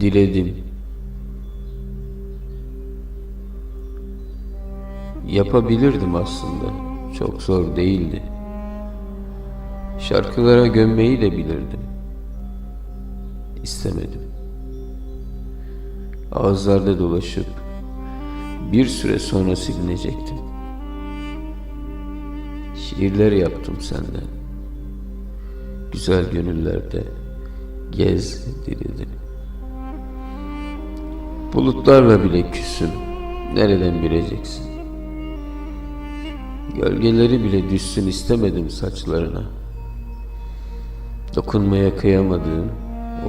Diledim. Yapabilirdim aslında. Çok zor değildi. Şarkılara gömmeyi de bilirdim. İstemedim. Ağızlarda dolaşıp bir süre sonra silinecektim. Şiirler yaptım senden. Güzel gönüllerde gez diledim. Bulutlarla bile küsüm. Nereden bileceksin? Gölgeleri bile düşsün istemedim saçlarına. Dokunmaya kıyamadığım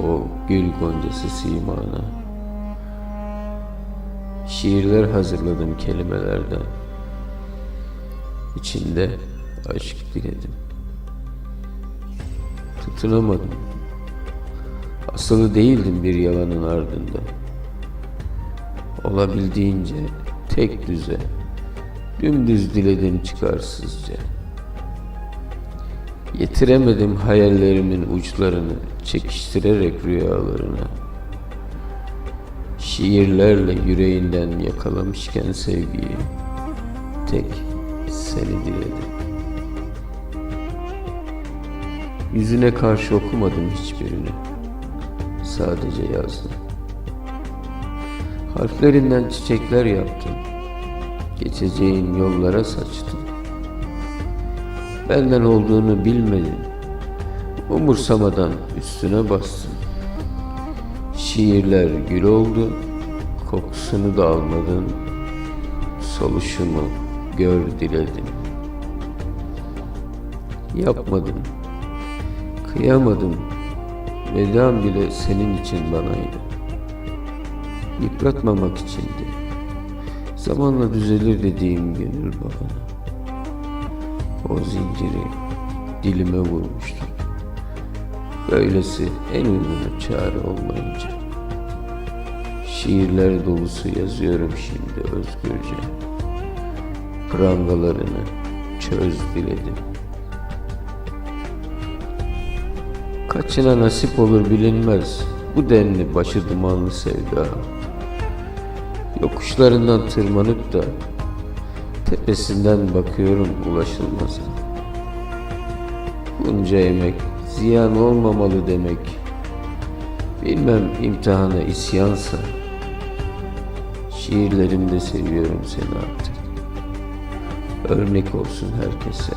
o gül goncası simana. Şiirler hazırladım kelimelerden. İçinde aşk diledim. Tutunamadım. Asılı değildim bir yalanın ardında. Olabildiğince tek düze, dümdüz diledim çıkarsızca. Yetiremedim hayallerimin uçlarını çekiştirerek rüyalarına. Şiirlerle yüreğinden yakalamışken sevgiyi, tek seni diledim. Yüzüne karşı okumadım hiçbirini. Sadece yazdım. Harflerinden çiçekler yaptım. Geçeceğin yollara saçtım. Benden olduğunu bilmedin. Umursamadan üstüne bastım. Şiirler gül oldu. Kokusunu da almadın. Soluşumu gör diledim. Yapmadım. Kıyamadım. Vedam bile senin için banaydı. Yıpratmamak içindi. Zamanla düzelir dediğim gönül bağına. O zinciri dilime vurmuştum. Böylesi en uygunu çare olmayınca. Şiirler dolusu yazıyorum şimdi özgürce. Prangalarını çöz diledim. Kaçına nasip olur bilinmez bu denli başı dumanlı sevda. Yokuşlarından tırmanıp da tepesinden bakıyorum ulaşılmaz. Bunca emek ziyan olmamalı demek. Bilmem imtihana isyansa. Şiirlerimde seviyorum seni artık. Örnek olsun herkese.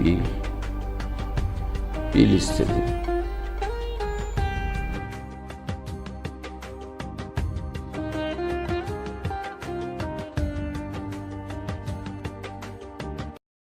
Bil, bil istedim.